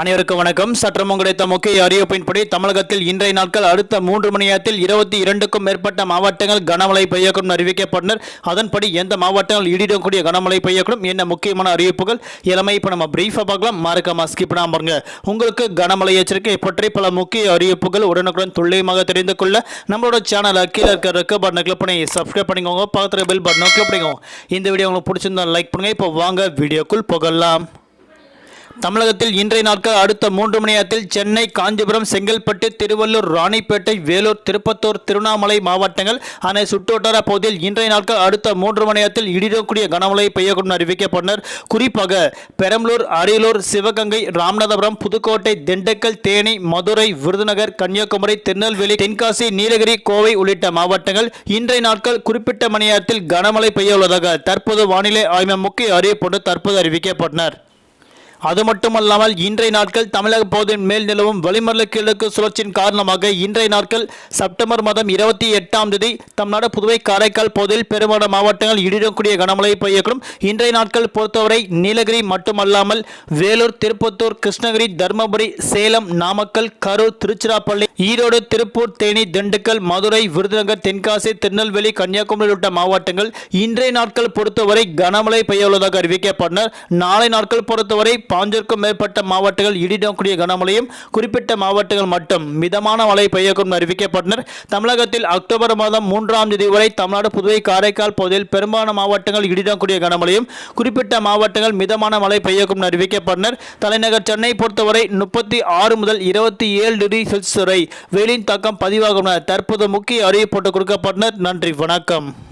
அனைவருக்கும் வணக்கம். சற்றம் கிடைத்த முக்கிய அறிவிப்பின்படி தமிழகத்தில் இன்றைய நாட்கள் அடுத்த மூன்று மணி நேரத்தில் இருபத்தி இரண்டுக்கும் மேற்பட்ட மாவட்டங்கள் கனமழை பெய்யக்கூடும் அறிவிக்கப்பட்டனர். அதன்படி எந்த மாவட்டங்கள் இடிடக்கூடிய கனமழை பெய்யக்கூடும் என்ன முக்கியமான அறிவிப்புகள் இளமை இப்போ நம்ம பிரீஃபாக பார்க்கலாம். மறக்காம ஸ்கிப் பாருங்க. உங்களுக்கு கனமழை எச்சரிக்கை பற்றி பல முக்கிய அறிவிப்புகள் உடனுக்குடன் துல்லியமாக தெரிந்து கொள்ள நம்மளோட சேனலை கீழே இருக்க ரெக்க பட்டனை கிளிக் பண்ணி சப்ஸ்கிரைப் பண்ணிக்கோங்க. பக்கத்தில் பெல் பட்டனை கிளிக் பண்ணிக்கோங்க. இந்த வீடியோ உங்களுக்கு பிடிச்சிருந்தா லைக் பண்ணுங்க. இப்போ வாங்க வீடியோக்குள் புகழலாம் தமிழகத்தில் இன்றைய நாட்கள் அடுத்த மூன்று மணி நேரத்தில் சென்னை காஞ்சிபுரம் செங்கல்பட்டு திருவள்ளூர் ராணிப்பேட்டை வேலூர் திருப்பத்தூர் திருவண்ணாமலை மாவட்டங்கள் அனை சுற்றுவட்டார பகுதியில் இன்றைய நாட்கள் அடுத்த மூன்று மணி நேரத்தில் இடிடக்கூடிய கனமழை பெய்யக்கூடும் அறிவிக்கப்பட்டனர். குறிப்பாக பெரம்பலூர் அரியலூர் சிவகங்கை ராமநாதபுரம் புதுக்கோட்டை திண்டுக்கல் தேனி மதுரை விருதுநகர் கன்னியாகுமரி திருநெல்வேலி தென்காசி நீலகிரி கோவை உள்ளிட்ட மாவட்டங்கள் இன்றைய நாட்கள் குறிப்பிட்ட மணி நேரத்தில் கனமழை பெய்ய உள்ளதாக தற்போது வானிலை ஆய்வு முக்கிய அறிவிப்பு தற்போது அறிவிக்கப்பட்டனர். அது மட்டுமல்லாமல் இன்றைய நாட்கள் தமிழக பகுதியின் மேல் நிலவும் வளிமண்டல கிழக்கு சுழற்சியின் காரணமாக இன்றைய நாட்கள் செப்டம்பர் மாதம் இருபத்தி எட்டாம் தேதி தமிழ்நாடு புதுவை காரைக்கால் பகுதியில் பெரும்பாலான மாவட்டங்கள் இடிடக்கூடிய கனமழை பெய்யக்கூடும். இன்றைய நாட்கள் பொறுத்தவரை நீலகிரி மட்டுமல்லாமல் வேலூர் திருப்பத்தூர் கிருஷ்ணகிரி தருமபுரி சேலம் நாமக்கல் கரூர் திருச்சிராப்பள்ளி ஈரோடு திருப்பூர் தேனி திண்டுக்கல் மதுரை விருதுநகர் தென்காசி திருநெல்வேலி கன்னியாகுமரி உள்ளிட்ட மாவட்டங்கள் இன்றைய நாட்கள் பொறுத்தவரை கனமழை பெய்ய உள்ளதாக அறிவிக்கப்பட்டனர். நாளை நாட்கள் பொறுத்தவரை பாஞ்சிற்கும் மேற்பட்ட மாவட்டங்கள் இடிடக்கூடிய கனமழையும் குறிப்பிட்ட மாவட்டங்கள் மட்டும் மிதமான மழை பெய்யக்கும் அறிவிக்கப்பட்டனர். தமிழகத்தில் அக்டோபர் மாதம் மூன்றாம் தேதி வரை தமிழ்நாடு புதுவை காரைக்கால் பகுதியில் பெரும்பாலான மாவட்டங்கள் இடிடக்கூடிய கனமழையும் குறிப்பிட்ட மாவட்டங்கள் மிதமான மழை பெய்யக்கும் அறிவிக்கப்பட்டனர். தலைநகர் சென்னை பொறுத்தவரை முப்பத்தி ஆறு முதல் இருபத்தி ஏழு டிகிரி செல்சியஸ் வரை வெயிலின் தாக்கம் பதிவாகும் தற்போது முக்கிய அறிவிப்பு கொடுக்கப்பட்டனர். நன்றி வணக்கம்.